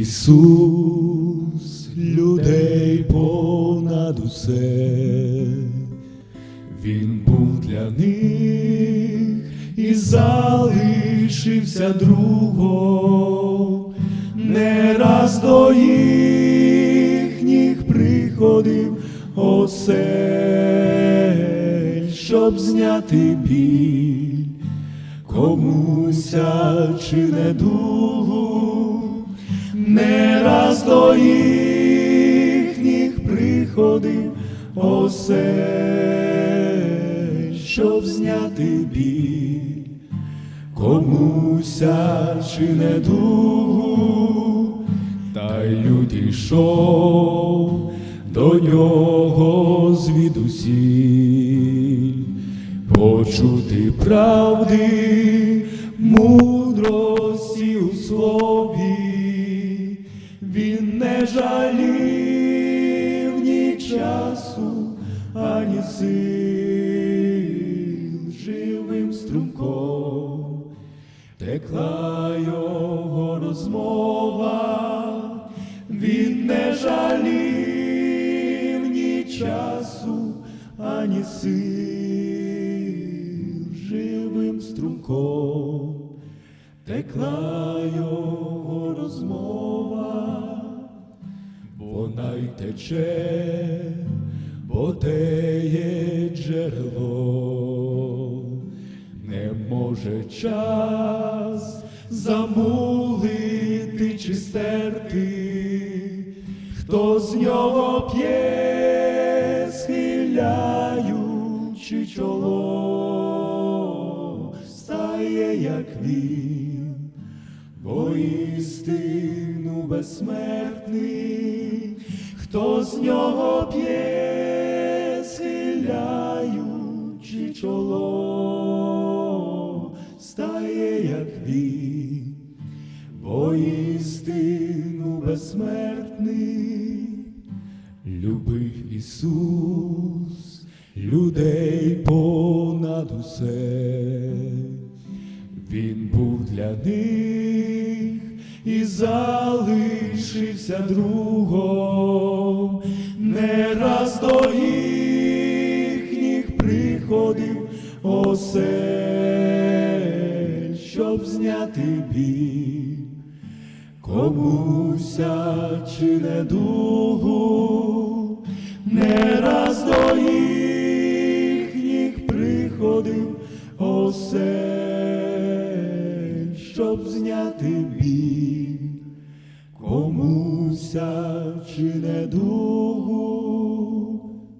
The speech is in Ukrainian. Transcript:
Ісус, людей понад усе, Він був для них і залишився другом, не раз до їхніх приходив осель, щоб зняти біль. Комуся чи недугу, їхніх приходив осель, щоб зняти біль, комуся чи недугу, та й люд йшов до нього звідусіль. Почути правди, мудрості у слові, він не жалів ні часу, ані сил. Живим струмком, текла його розмова, він не жалів ні часу, ані сил. Живим струмком, текла його тече, бо теє джерело, не може час замулити чи стерти, хто з нього п'є, схиляючи чоло, стає, як він, воістину безсмертний, хто з нього п'є, схиляючи чоло, стає, як він, воістину безсмертний, любив Ісус людей понад усе. Він був для них і залишився другом, осель, щоб зняти біль, комуся чи недугу, не раз до їхніх приходив. Осель, щоб зняти біль, комуся чи недугу,